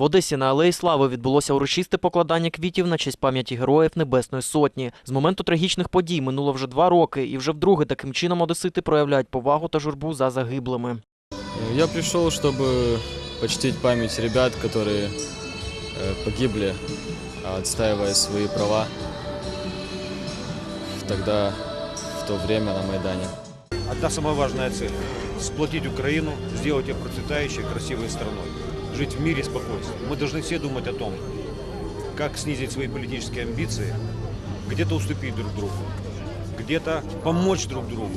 В Одесі на Алеї Слави відбулося урочисте покладання квітів на честь пам'яті героїв Небесної Сотні. З моменту трагічних подій минуло вже два роки, і вже вдруге таким чином одесити проявляють повагу та журбу за загиблими. Я пришел, чтобы почтить память ребят, которые э, погибли, а, отстаивая свои права в- тогда, в то время на Майдане. Одна самая важная цель – сплотить Украину, сделать ее процветающей, красивой страной, жить в мире и спокойствии. Мы должны все думать о том, как снизить свои политические амбиции, где-то уступить друг другу, где-то помочь друг другу.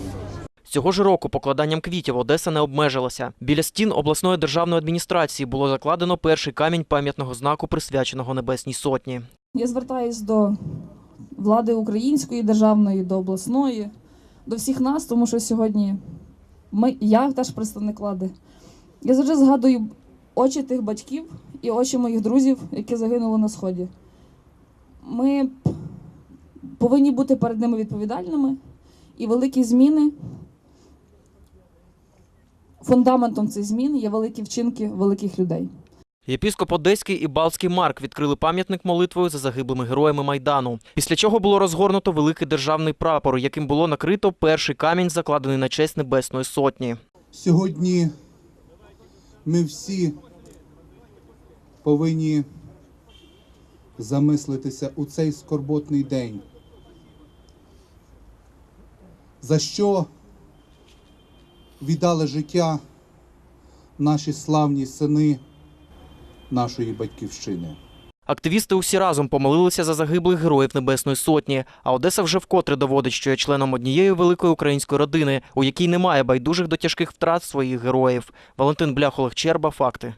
Цього ж року покладанням квітів Одеса не обмежилася. Біля стін обласної державної адміністрації було закладено перший камінь пам'ятного знаку, присвяченого Небесній Сотні. Я звертаюсь до влади української державної, до обласної, до всіх нас, тому що сьогодні ми, я теж представник влади. Я завжди згадую очі тих батьків і очі моїх друзів, які загинули на сході. Ми повинні бути перед ними відповідальними, і великі зміни. Фундаментом цих змін є великі вчинки великих людей. Єпіскоп Одеський і Балтський Марк відкрили пам'ятник молитвою за загиблими героями Майдану. Після чого було розгорнуто великий державний прапор, яким було накрито перший камінь, закладений на честь Небесної Сотні. Сьогодні ми всі повинні замислитися у цей скорботний день. За що віддали життя наші славні сини нашої батьківщини? Активісти усі разом помолилися за загиблих героїв Небесної Сотні. А Одеса вже вкотре доводить, що є членом однієї великої української родини, у якій немає байдужих до тяжких втрат своїх героїв. Валентин Бляхолих Черба. Факти.